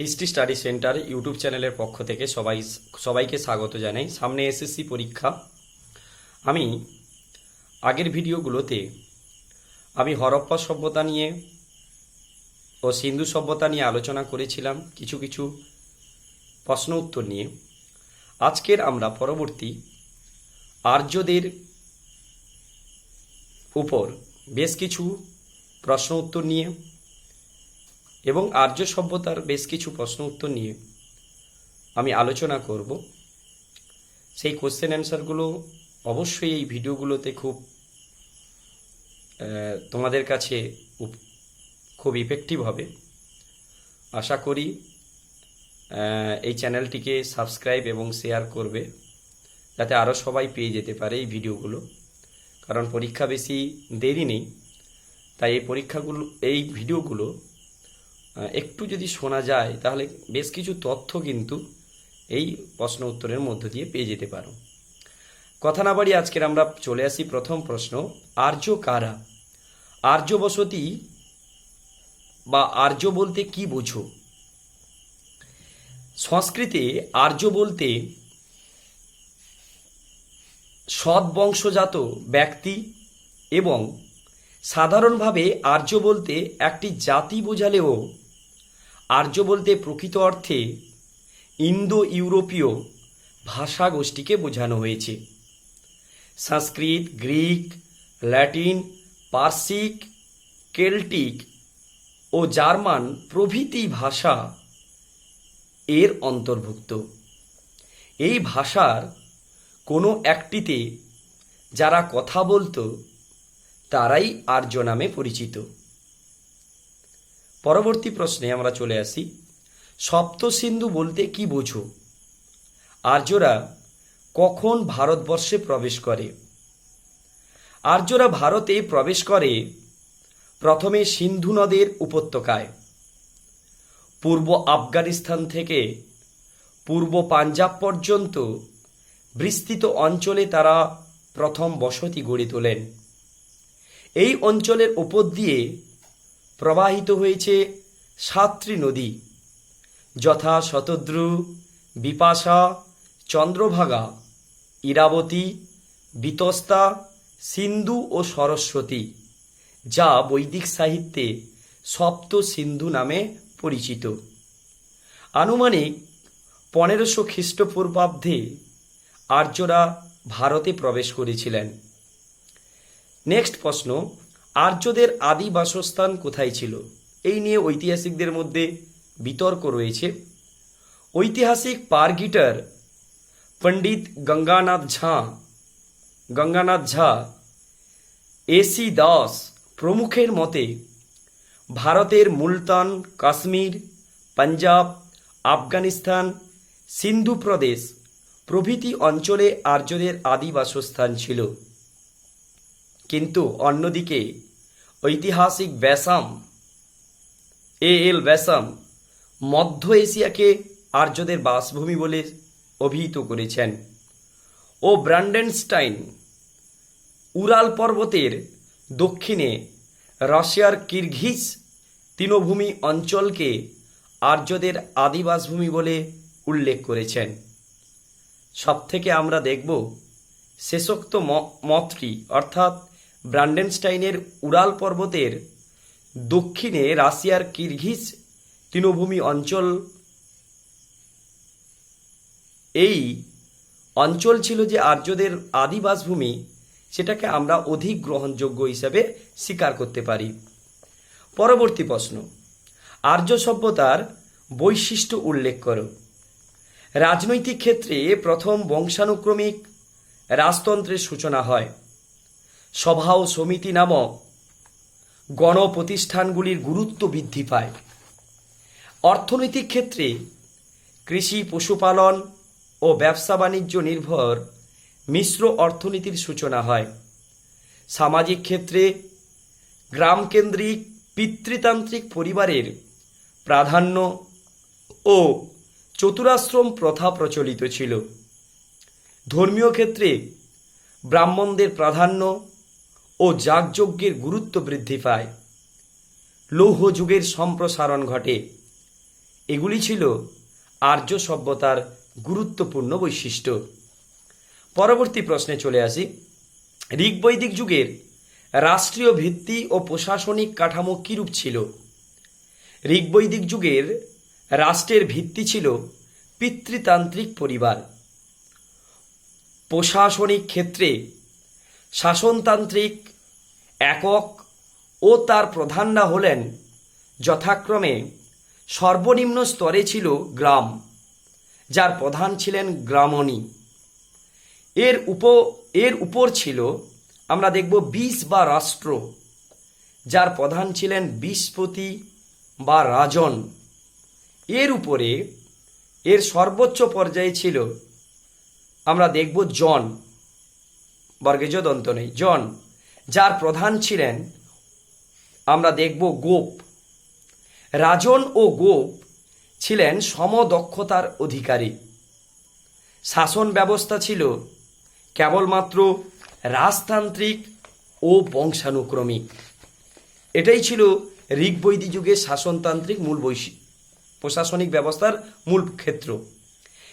History study centre YouTube চ্যানেলের পক্ষ থেকে সবাই, সবাইকে স্বাগত জানাই। সামনে এসএসসি পরীক্ষা। আমি আগের ভিডিওগুলোতে আমি হরপ্পা সভ্যতা নিয়ে ও সিন্ধু সভ্যতা নিয়ে আলোচনা করেছিলাম, কিছু কিছু প্রশ্ন উত্তর নিয়ে। আজকের আমরা পরবর্তী আর্যদের উপর বেশ কিছু প্রশ্ন উত্তর নিয়ে এবং আর্য সভ্যতার বেশ কিছু প্রশ্ন উত্তর নিয়ে আমি আলোচনা করব। সেই কোশ্চেন অ্যান্সারগুলো অবশ্যই এই ভিডিওগুলোতে খুব তোমাদের কাছে খুব ইফেক্টিভ হবে। আশা করি এই চ্যানেলটিকে সাবস্ক্রাইব এবং শেয়ার করবে, যাতে আরও সবাই পেয়ে যেতে পারে এই ভিডিওগুলো কারণ পরীক্ষা বেশি দেরি নেই, তাই এই পরীক্ষাগুলো, এই ভিডিওগুলো একটু যদি শোনা যায়, তাহলে বেশ কিছু তথ্য কিন্তু এই প্রশ্ন উত্তরের মধ্য দিয়ে পেয়ে যেতে পারো। কথা না বাড়ি আজকের আমরা চলে আসি প্রথম প্রশ্ন, আর্য কারা? আর্য বসতি বা আর্য বলতে কি বোঝো? সংস্কৃতে আর্য বলতে সৎ বংশজাত ব্যক্তি এবং সাধারণভাবে আর্য বলতে একটি জাতি বোঝালেও আর্য বলতে প্রকৃত অর্থে ইন্দো ইউরোপীয় ভাষা গোষ্ঠীকে বোঝানো হয়েছে। সংস্কৃত, গ্রিক, ল্যাটিন, পার্সিক, কেল্টিক ও জার্মান প্রভৃতি ভাষা এর অন্তর্ভুক্ত। এই ভাষার কোনো একটিতে যারা কথা বলতো, তারাই আর্য নামে পরিচিত। পরবর্তী প্রশ্নে আমরা চলে আসি। সপ্ত সিন্ধু বলতে কি বোঝো? আর্যরা কখন ভারতবর্ষে প্রবেশ করে? আর্যরা ভারতে প্রবেশ করে প্রথমে সিন্ধু নদের উপত্যকায়, পূর্ব আফগানিস্তান থেকে পূর্ব পাঞ্জাব পর্যন্ত বিস্তৃত অঞ্চলে তারা প্রথম বসতি গড়ে তোলেন। এই অঞ্চলের উপর দিয়ে প্রবাহিত হয়েছে সাতটি নদী, যথা শতদ্রু, বিপাশা, চন্দ্রভাগা, ইরাবতী, বিতস্তা, সিন্ধু ও সরস্বতী, যা বৈদিক সাহিত্যে সপ্ত সিন্ধু নামে পরিচিত। আনুমানিক পনেরোশো খ্রিস্টপূর্বাব্দে আর্যরা ভারতে প্রবেশ করেছিলেন। নেক্সট প্রশ্ন আর্যদের আদি বাসস্থান কোথায় ছিল? এই নিয়ে ঐতিহাসিকদের মধ্যে বিতর্ক রয়েছে। ঐতিহাসিক পারগিটার পণ্ডিত গঙ্গানাথ ঝা গঙ্গানাথ ঝা, এসি দাস প্রমুখের মতে, ভারতের মুলতান কাশ্মীর, পাঞ্জাব, আফগানিস্তান, সিন্ধু প্রদেশ প্রভৃতি অঞ্চলে আর্যদের আদি বাসস্থান ছিল। অন্যদিকে ঐতিহাসিক ব্যাসাম এ এল ব্যাসাম মধ্য এশিয়াকে আর্যদের বাসভূমি বলে অভিহিত করেছেন ও ব্র্যান্ডেনস্টাইন উরাল পর্বতের দক্ষিণে রাশিয়ার কিরঘিজ তৃণভূমি অঞ্চলকে আর্যদের আদিবাসভূমি বলে উল্লেখ করেছেন। সবথেকে আমরা দেখব শেষোক্ত মতটি, অর্থাৎ ব্রান্ডেনস্টাইনের উরাল পর্বতের দক্ষিণে রাশিয়ার কিরঘিজ তৃণভূমি অঞ্চল। এই অঞ্চল ছিল যে আর্যদের আদিবাসভূমি, সেটাকে আমরা অধিক গ্রহণযোগ্য হিসাবে স্বীকার করতে পারি। পরবর্তী প্রশ্ন, আর্য সভ্যতার বৈশিষ্ট্য উল্লেখ করো। রাজনৈতিক ক্ষেত্রে প্রথম বংশানুক্রমিক রাজতন্ত্রের সূচনা হয়। সভা ও সমিতি নামক গণপ্রতিষ্ঠানগুলির গুরুত্ব বৃদ্ধি পায়। অর্থনৈতিক ক্ষেত্রে কৃষি, পশুপালন ও ব্যবসা বাণিজ্য নির্ভর মিশ্র অর্থনীতির সূচনা হয়। সামাজিক ক্ষেত্রে গ্রামকেন্দ্রিক, পিতৃতান্ত্রিক পরিবারের প্রাধান্য ও চতুরাশ্রম প্রথা প্রচলিত ছিল। ধর্মীয় ক্ষেত্রে ব্রাহ্মণদের প্রাধান্য ও যাগযজ্ঞের গুরুত্ব বৃদ্ধি পায়। লৌহ যুগের সম্প্রসারণ ঘটে। এগুলি ছিল আর্য সভ্যতার গুরুত্বপূর্ণ বৈশিষ্ট্য। পরবর্তী প্রশ্নে চলে আসি। ঋগ্বৈদিক যুগের রাষ্ট্রীয় ভিত্তি ও প্রশাসনিক কাঠামো কীরূপ ছিল? ঋগ্বৈদিক যুগের রাষ্ট্রের ভিত্তি ছিল পিতৃতান্ত্রিক পরিবার। প্রশাসনিক ক্ষেত্রে শাসনতান্ত্রিক, একক ও তার প্রধানরা হলেন যথাক্রমে সর্বনিম্ন স্তরে ছিল গ্রাম, যার প্রধান ছিলেন গ্রামণী। এর উপ, এর উপর ছিল, আমরা দেখব বিষ বা রাষ্ট্র, যার প্রধান ছিলেন বিষপতি বা রাজন। এর উপরে এর সর্বোচ্চ পর্যায়ে ছিল, আমরা দেখব জন। বর্গেজ দন্ত নেই। জন, যার প্রধান ছিলেন, আমরা দেখব গোপ। রাজন ও গোপ ছিলেন সমদক্ষতার অধিকারী। শাসন ব্যবস্থা ছিল কেবলমাত্র রাজতান্ত্রিক ও বংশানুক্রমিক এটাই ছিল ঋগ্বৈদি যুগের শাসনতান্ত্রিক মূল বৈশি প্রশাসনিক ব্যবস্থার মূল ক্ষেত্র।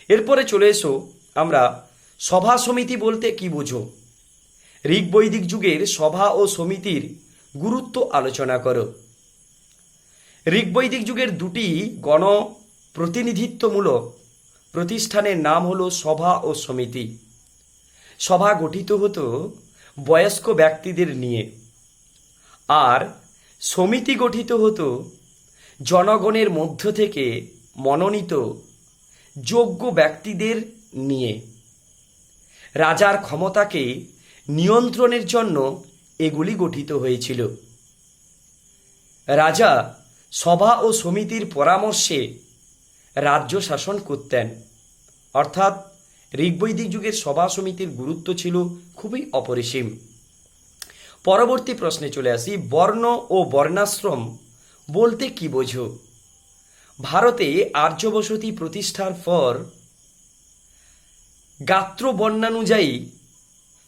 এরপরে চলে এসো আমরা সভা সমিতি বলতে কি বোঝো? ঋগ্বৈদিক যুগের সভা ও সমিতির গুরুত্ব আলোচনা করো। ঋগ্বৈদিক যুগের দুটি গণ প্রতিনিধিত্বমূলক প্রতিষ্ঠানের নাম হলো সভা ও সমিতি। সভা গঠিত হতো বয়স্ক ব্যক্তিদের নিয়ে। আর সমিতি গঠিত হতো জনগণের মধ্য থেকে মনোনীত যোগ্য ব্যক্তিদের নিয়ে। রাজার ক্ষমতাকে নিয়ন্ত্রণের জন্য এগুলি গঠিত হয়েছিল। রাজা সভা ও সমিতির পরামর্শে রাজ্য শাসন করতেন। অর্থাৎ ঋগ্বৈদিক যুগের সভা সমিতির গুরুত্ব ছিল খুবই অপরিসীম। পরবর্তী প্রশ্নে চলে আসি, বর্ণ ও বর্ণাশ্রম বলতে কি বোঝো? ভারতে আর্য বসতি প্রতিষ্ঠার পর গাত্র বর্ণানুযায়ী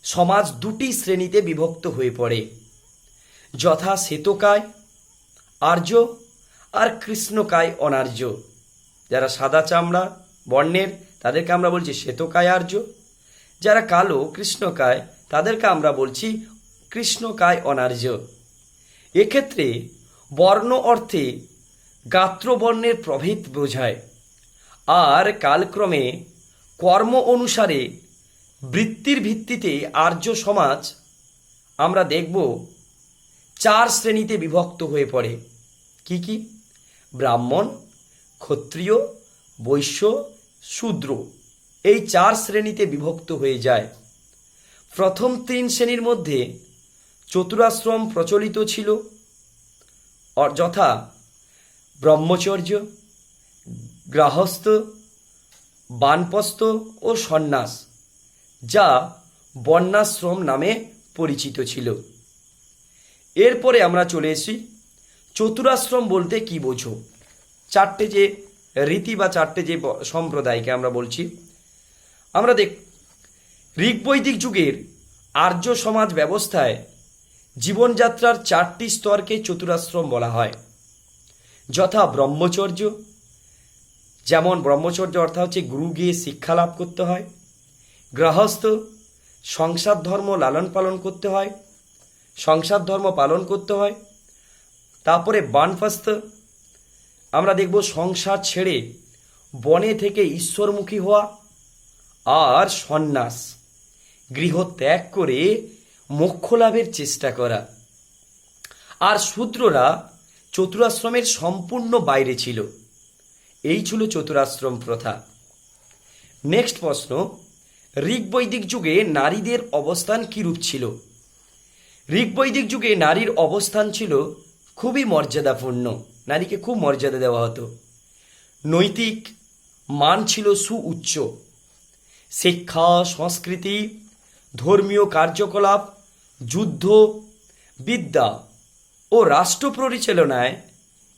সমাজ দুটি শ্রেণীতে বিভক্ত হয়ে পড়ে। যথা শ্বেতকায়, আর্য আর কৃষ্ণকায় অনার্য। যারা সাদা চামড়া, বর্ণের, তাদেরকে আমরা বলছি শ্বেতকায়, আর্য। যারা কালো, কৃষ্ণকায়, তাদেরকে আমরা বলছি কৃষ্ণকায়, অনার্য। এক্ষেত্রে বর্ণ অর্থে গাত্রবর্ণের প্রভেদ বোঝায়। আর কালক্রমে কর্ম অনুসারে বৃত্তির ভিত্তিতে আর্য সমাজ আমরা দেখব চার শ্রেণীতে বিভক্ত হয়ে পড়ে। কি কি? ব্রাহ্মণ, ক্ষত্রিয়, বৈশ্য, শূদ্র। এই চার শ্রেণীতে বিভক্ত হয়ে যায়। প্রথম তিন শ্রেণির মধ্যে চতুরাশ্রম প্রচলিত ছিল। যথা ব্রহ্মচর্য, গৃহস্থ বানপ্রস্থ ও সন্ন্যাস। যা বন্যাশ্রম নামে পরিচিত ছিল। এরপরে আমরা চলে এসি চতুরাশ্রম বলতে কি বোঝো? চারটে যে রীতি বা চারটে যে সম্প্রদায়কে আমরা বলছি। আমরা দেখ, ঋগ্বৈদিক যুগের আর্য সমাজ ব্যবস্থায় জীবনযাত্রার চারটি স্তরকে চতুরাশ্রম বলা হয়। যথা ব্রহ্মচর্য, যেমন ব্রহ্মচর্য অর্থাৎ হচ্ছে গুরু গিয়ে শিক্ষা লাভ করতে হয়। গৃহস্থ, সংসার ধর্ম লালন পালন করতে হয়, সংসার ধর্ম পালন করতে হয়, তারপরে বানপ্রস্থ আমরা দেখব সংসার ছেড়ে বনে থেকে ঈশ্বরমুখী হওয়া আর সন্ন্যাস, গৃহ ত্যাগ করে মোক্ষ লাভের চেষ্টা করা। আর শূদ্ররা চতুরাশ্রমের সম্পূর্ণ বাইরে ছিল। এই ছিল চতুরাশ্রম প্রথা। নেক্সট প্রশ্ন ঋগ্বৈদিক যুগে নারীদের অবস্থান কিরূপ ছিল? ঋগ্বৈদিক যুগে নারীর অবস্থান ছিল খুবই মর্যাদাপূর্ণ, নারীকে খুব মর্যাদা দেওয়া হতো। নৈতিক মান ছিল সুউচ্চ। শিক্ষা, সংস্কৃতি, ধর্মীয় কার্যকলাপ, যুদ্ধ, বিদ্যা ও রাষ্ট্র পরিচালনায়,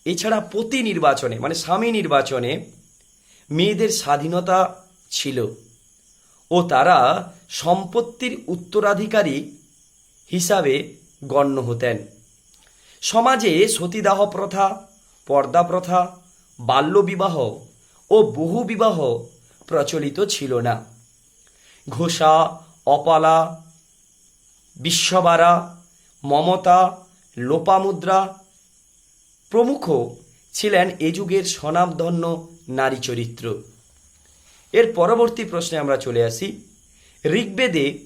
এছাড়া পতি নির্বাচনে মানে স্বামী নির্বাচনে মেয়েদের স্বাধীনতা ছিল। ও তারা সম্পত্তির উত্তরাধিকারী হিসাবে গণ্য হতেন। সমাজে সতীদাহ প্রথা, পর্দা প্রথা, বাল্যবিবাহ ও বহুবিবাহ প্রচলিত ছিল না। ঘোষা, অপালা, বিশ্ববারা, মমতা, লোপামুদ্রা প্রমুখ ছিলেন এ যুগের স্বনামধন্য নারী চরিত্র। এর পরবর্তী প্রশ্নে আমরা চলে আসি। ঋগ্বেদে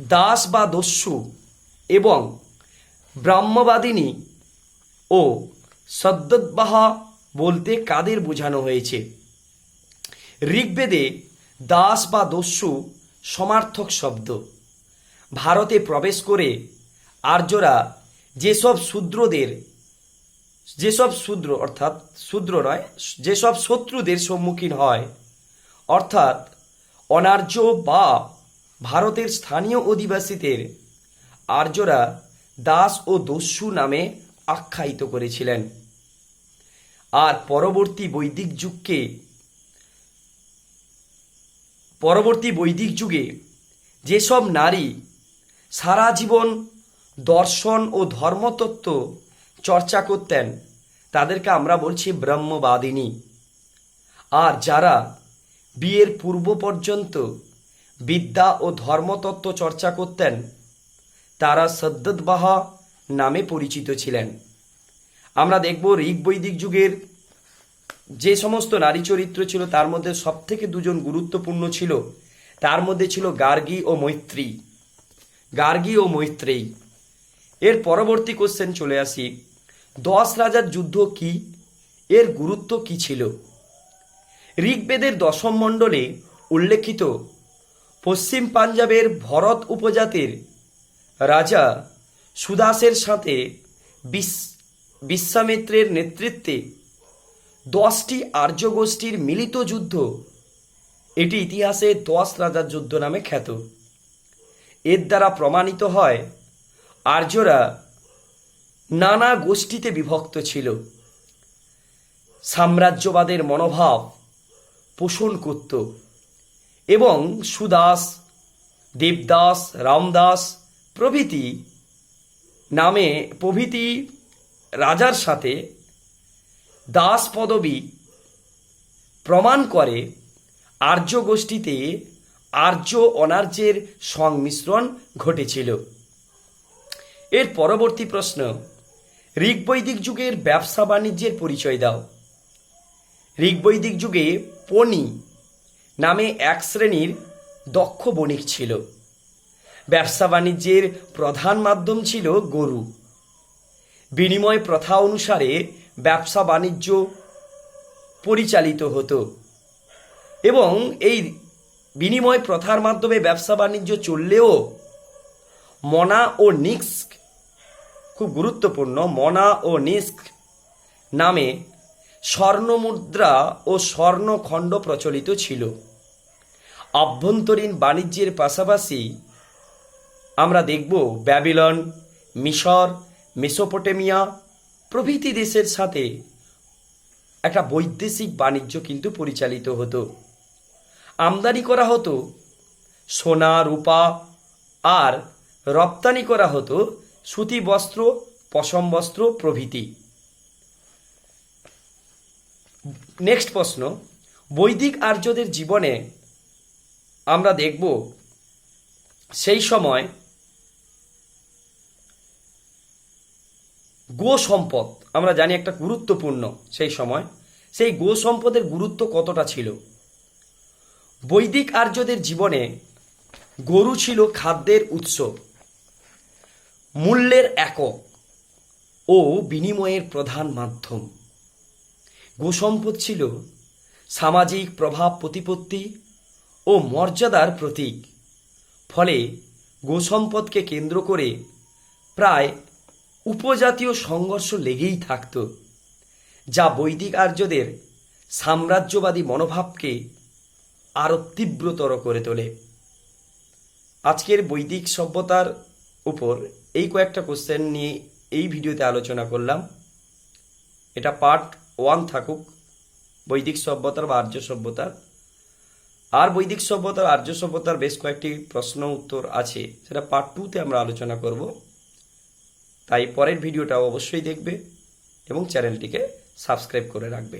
দাস বা দস্যু এবং ব্রাহ্মবাদিনী ও সদ্যোদ্বাহা বলতে কাদের বোঝানো হয়েছে? ঋগ্বেদে দাস বা দস্যু সমার্থক শব্দ। ভারতে প্রবেশ করে আর্যরা যেসব শূদ্রদের যেসব শূদ্র, অর্থাৎ শূদ্র নয়, যেসব শত্রুদের সম্মুখীন হয়, অর্থাৎ অনার্য বা ভারতের স্থানীয় অধিবাসীদের আর্যরা দাস ও দস্যু নামে আখ্যায়িত করেছিলেন। আর পরবর্তী বৈদিক যুগকে, পরবর্তী বৈদিক যুগে যেসব নারী সারা জীবন দর্শন ও ধর্মতত্ত্ব চর্চা করতেন। তাদেরকে আমরা বলছি ব্রহ্মবাদিনী। আর যারা বিয়ের পূর্ব পর্যন্ত বিদ্যা ও ধর্মতত্ত্ব চর্চা করতেন, তারা সদ্যৎবাহা নামে পরিচিত ছিলেন। আমরা দেখব ঋগ বৈদিক যুগের যে সমস্ত নারী চরিত্র ছিল, তার মধ্যে সবথেকে দুজন গুরুত্বপূর্ণ ছিল। তার মধ্যে ছিল গার্গী ও মৈত্রী। গার্গী ও মৈত্রেয়ী। এর পরবর্তী কোশ্চেন চলে আসি। দশ রাজার যুদ্ধ কি? এর গুরুত্ব কি ছিল? ঋগ্বেদের দশম মণ্ডলে উল্লেখিত পশ্চিম পাঞ্জাবের ভরত উপজাতির রাজা সুদাসের সাথে বিশ- বিশ্বামিত্রের নেতৃত্বে দশটি আর্য গোষ্ঠীর মিলিত যুদ্ধ। এটি ইতিহাসে দশ রাজার যুদ্ধ নামে খ্যাত। এর দ্বারা প্রমাণিত হয় আর্যরা নানা গোষ্ঠীতে বিভক্ত ছিল। সাম্রাজ্যবাদের মনোভাব পোষণ করত এবং সুদাস, দেবদাস, রামদাস প্রভৃতি নামে প্রভৃতি রাজার সাথে দাস পদবী প্রমাণ করে আর্য গোষ্ঠীতে আর্য অনার্যের সংমিশ্রণ ঘটেছিল। এর পরবর্তী প্রশ্ন ঋগ্বৈদিক যুগের ব্যবসা বাণিজ্যের পরিচয় দাও। ঋগ্বৈদিক যুগে পনি নামে এক শ্রেণির দক্ষ বণিক ছিল। ব্যবসা বাণিজ্যের প্রধান মাধ্যম ছিল গরু। বিনিময় প্রথা অনুসারে ব্যবসা বাণিজ্য পরিচালিত হতো এবং এই বিনিময় প্রথার মাধ্যমে ব্যবসা বাণিজ্য চললেও মনা ও নিক্স খুব গুরুত্বপূর্ণ মনা ও নিস্ক নামে স্বর্ণমুদ্রা ও স্বর্ণখণ্ড প্রচলিত ছিল। আভ্যন্তরীণ বাণিজ্যের পাশাপাশি আমরা দেখব ব্যাবিলন, মিশর, মেসোপটেমিয়া প্রভৃতি দেশের সাথে একটা বৈদেশিক বাণিজ্য কিন্তু পরিচালিত হতো। আমদানি করা হতো সোনা, রূপা আর রপ্তানি করা হতো সুতি বস্ত্র পশম বস্ত্র প্রভৃতি। নেক্সট প্রশ্ন, বৈদিক আর্যদের জীবনে আমরা দেখব সেই সময় গো সম্পদ আমরা জানি একটা গুরুত্বপূর্ণ সেই সময়, সেই গো সম্পদের গুরুত্ব কতটা ছিল? বৈদিক আর্যদের জীবনে গরু ছিল খাদ্যের উৎস। মূল্যের একক ও বিনিময়ের প্রধান মাধ্যম। গোসম্পদ ছিল সামাজিক প্রভাব প্রতিপত্তি ও মর্যাদার প্রতীক। ফলে গোসম্পদকে কেন্দ্র করে প্রায় উপজাতীয় সংঘর্ষ লেগেই থাকত, যা বৈদিক আর্যদের সাম্রাজ্যবাদী মনোভাবকে আরও তীব্রতর করে তোলে। আজকের বৈদিক সভ্যতার উপর এই কয়েকটা কোশ্চেন নিয়ে এই ভিডিওতে আলোচনা করলাম। এটা পার্ট ওয়ান থাকুক, বৈদিক সভ্যতার বা আর্য সভ্যতার। আর বৈদিক সভ্যতার, আর্য সভ্যতার বেশ কয়েকটি প্রশ্ন উত্তর আছে, সেটা পার্ট টুতে আমরা আলোচনা করব। তাই পরের ভিডিওটা অবশ্যই দেখবে এবং চ্যানেলটিকে সাবস্ক্রাইব করে রাখবে।